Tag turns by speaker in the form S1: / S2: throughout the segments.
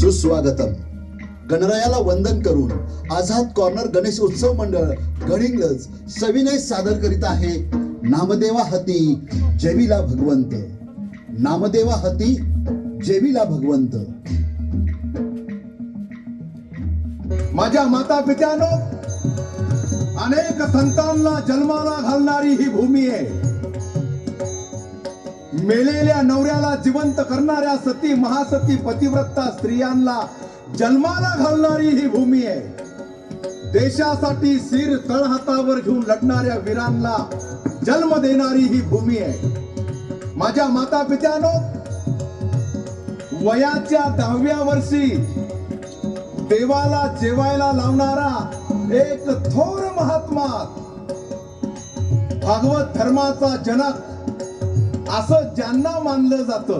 S1: सुस्वागतम. गणरायाला वंदन करून आझाद कॉर्नर गणेश उत्सव मंडळ गडिंग्लज सविनय सादर करीत आहे नामदेवा हती जेविला भगवंत. नामदेवा हती जेविला भगवंत.
S2: माझ्या माता पित्यानो अनेक संतांना जन्माला घालणारी ही भूमी आहे. मेलेल्या नवऱ्याला जिवंत करणाऱ्या सती महासती पतिव्रता स्त्रियांना जन्माला घालणारी ही भूमी आहे. देशासाठी सिर तळहातावर घेऊन लढणाऱ्या वीरांना जन्म देणारी ही भूमी आहे. माझ्या माता पित्यानो वयाच्या दहाव्या वर्षी देवाला जेवायला लावणारा एक थोर महात्मा भागवत धर्माचा जनक असं ज्यांना मानलं जात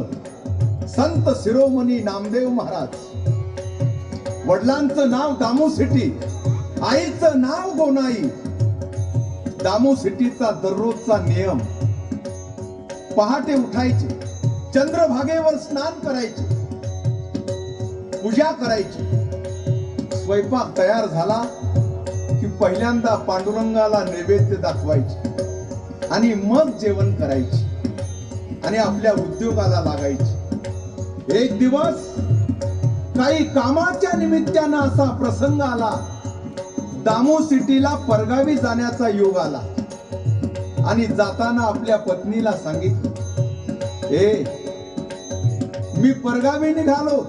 S2: संत शिरोमणी नामदेव महाराज. वडिलांचं नाव दामू सिटी आईचं नाव गोनाई दामू सिटीचा दररोजचा नियम पहाटे उठायचे चंद्रभागेवर स्नान करायचे पूजा करायची. स्वयंपाक तयार झाला की पहिल्यांदा पांडुरंगाला नैवेद्य दाखवायचे आणि मग जेवण करायचे. आणि आपल्या उद्योगाला लागायची. एक दिवस काही कामाच्या निमित्तानं असा प्रसंग आला. दामो सिटीला परगावी जाण्याचा योग आला. आणि जाताना आपल्या पत्नीला सांगितलं ए मी परगावी निघालो.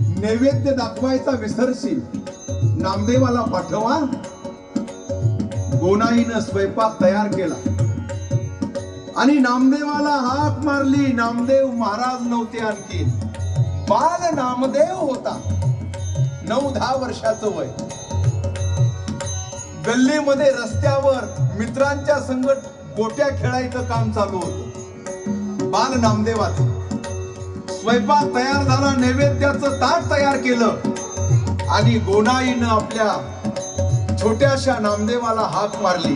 S2: नैवेद्य दाखवायचा विसरशील. नामदेवाला पाठवा. गोनाईनं स्वयंपाक तयार केला. आणि नामदेवाला हाक मारली. नामदेव महाराज नव्हते आणखी. बाल नामदेव होता. नऊ दहा वर्षाचं वय. गल्लीमध्ये रस्त्यावर मित्रांच्या संगत गोट्या खेळायचं काम चालू होत. बाल नामदेवाच. स्वयंपाक तयार झाला नैवेद्याचं ताट तयार केलं. आणि गोनाईनं आपल्या छोट्याशा नामदेवाला हाक मारली.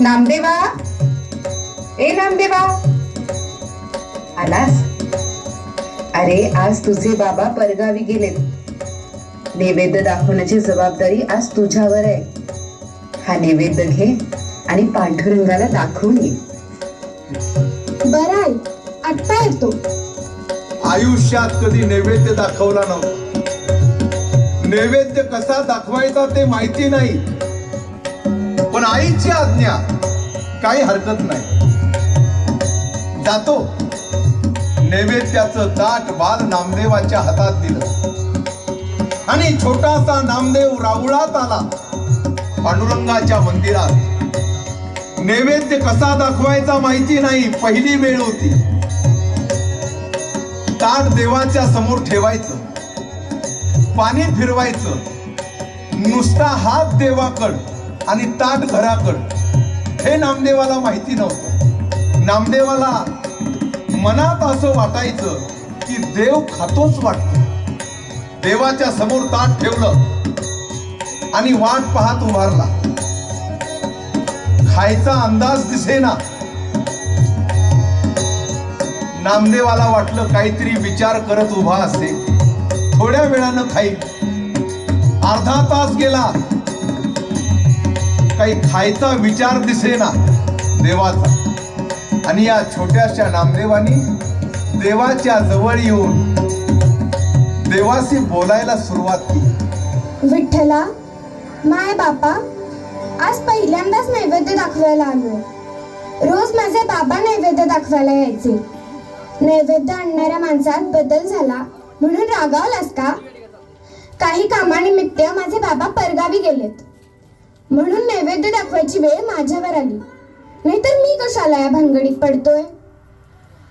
S3: नामदेवा ए नामदेवा आलास? अरे आज तुझे बाबा परगावी गेलेत. नैवेद्य दाखवण्याची जबाबदारी आज तुझ्यावर आहे. हा नैवेद्य घे आणि पांढुरंगाला दाखवून ये.
S4: बरं आहे आत्ता येतो.
S2: आयुष्यात कधी नैवेद्य दाखवला नव्हता. नैवेद्य कसा दाखवायचा ते माहिती नाही. पण आईची आज्ञा काही हरकत नाही. जातो नैवेद्याचं ताट बाल नामदेवाच्या हातात दिलं. आणि छोटासा नामदेव राऊळात आला. पांडुरंगाच्या मंदिरात. नैवेद्य कसा दाखवायचा माहिती नाही पहिली वेळ होती. ताट देवाच्या समोर ठेवायचं. पाणी फिरवायचं. नुसता हात देवाकड आणि ताट घराकड. हे नामदेवाला माहिती नव्हतं. नामदेवाला मनात असं वाटायचं की देव खातोच वाटतो. देवाच्या समोर ताट ठेवलं आणि वाट पाहत उभारला. खायचा अंदाज दिसेना. नामदेवाला वाटलं काहीतरी विचार करत उभा असते थोड्या वेळानं खाईल अर्धा तास गेला. काही खायचा विचार दिसेना देवाचा. आणि या छोट्याशा नामदेवानी देवाच्या जवळ येऊन देवाशी बोलायला सुरुवात केली.
S4: विठ्ठला माय बापा आज पहिल्यांदाच नैवेद्य दाखवायला आलो. रोज माझे बाबा नैवेद्य दाखवायला यायचे. नैवेद्य आणणाऱ्या माणसात बदल झाला म्हणून रागावलास का? काही कामानिमित्त माझे बाबा परगावी गेलेत. म्हणून नैवेद्य दाखवायची वेळ माझ्यावर आली. नाहीतर मी कशाला या भानगडीत पडतोय?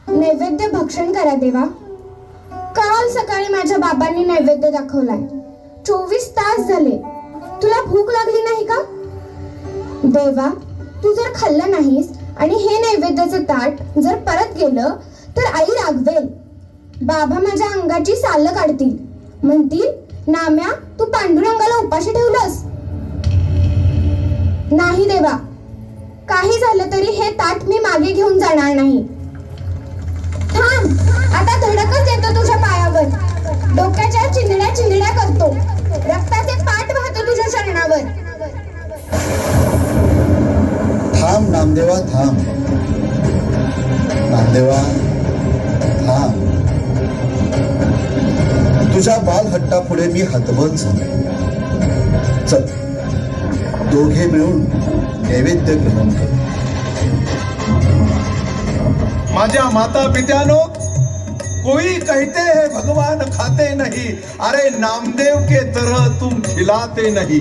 S4: नैवेद्य भक्षण करा देवा. काल सकाळी माझ्या बाबांनी नैवेद्य दाखवलाय. चोवीस तास झाले. तुला भूक लागली नाही का? देवा तू जर खाल्लं नाहीस आणि हे नैवेद्याचं ताट जर परत गेलं तर आई रागवेल. बाबा माझ्या अंगाची सालं काढतील. म्हणतील नाम्या तू पांडुरंगाला उपाशी ठेवलंस. नाही देवा काही झालं तरी हे ताट मी मागे घेऊन जाणार नाही. थांब आता धडकच येतो तुझ्या पायावर. डोक्याच्या चिंगड्या चिंगड्या करतो.
S1: रक्ताचे पाठ वाहतो तुझ्या चरणावर थांब नामदेवा थांब. नामदेवा थांब. तुझ्या बालहट्टा पुढे मी हतबल झालो चल दोघे मिळून नैवेद्य ग्रहण कर
S2: माझ्या माता पित्यानो कोई कहते हैं भगवान खाते नहीं अरे नामदेव के तरह तुम खिलाते नहीं।